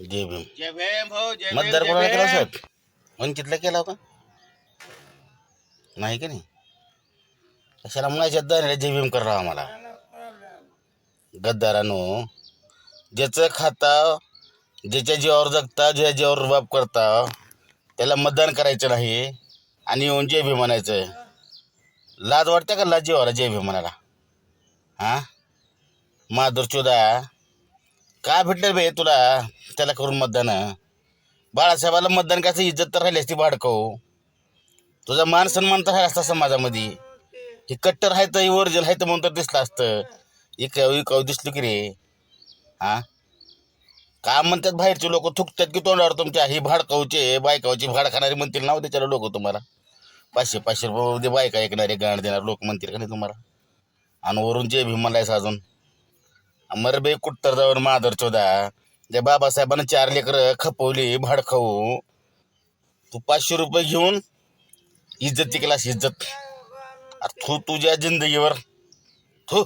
जय भीम जय भीम भाऊ जय भीम, मतदार जय कोणाला केला भीम. साहेब? वंचितला केला होता? नाही का नाही? कशाला माझ्या दाण्याला जय भीम कर मला गद्दारानो ज्याचं खाता ज्याच्या जीवावर जगता ज्या जीवावर बाप करता त्याला मतदान करायचं नाही आणि येऊन जय भीम म्हणायचं लाज वाटते का लाज जीवाला जय भीम म्हणायला? हां? माधुर चोदा काय भेटलं बे तुला? त्याला करून मतदान. बाळासाहेबाला मतदान कसं इज्जत तर राहिली असती भाडकव तुझा मान सन्मान तर राहिला असता समाजामध्ये. हे कट्टर आहे तर ओरिजिनल आहे तर म्हणून तर दिसलं असतं. इकाव इकाव दिसलो की रे. हा? का म्हणतात बाहेरचे लोक? थुकतात की तोंडावर तुमच्या? ही भाडकावचे बायकावचे भाड खाणारी म्हणतील नाव त्याच्याला लोक तुम्हाला. पाचशे पाचशे रुपये बायका ऐकणारे गाण देणार लोक म्हणतील का नाही तुम्हाला? आणि वरून जे भीम म्हणायचं अजून. मरबे कुट्टर जाऊन माधर चोदा. त्या बाबासाहेबांना चार लेकर खपवली भाड खाऊ तू पाचशे रुपये घेऊन इज्जत तिकलास इज्जत. अरे थू तुझ्या जिंदगीवर. थू.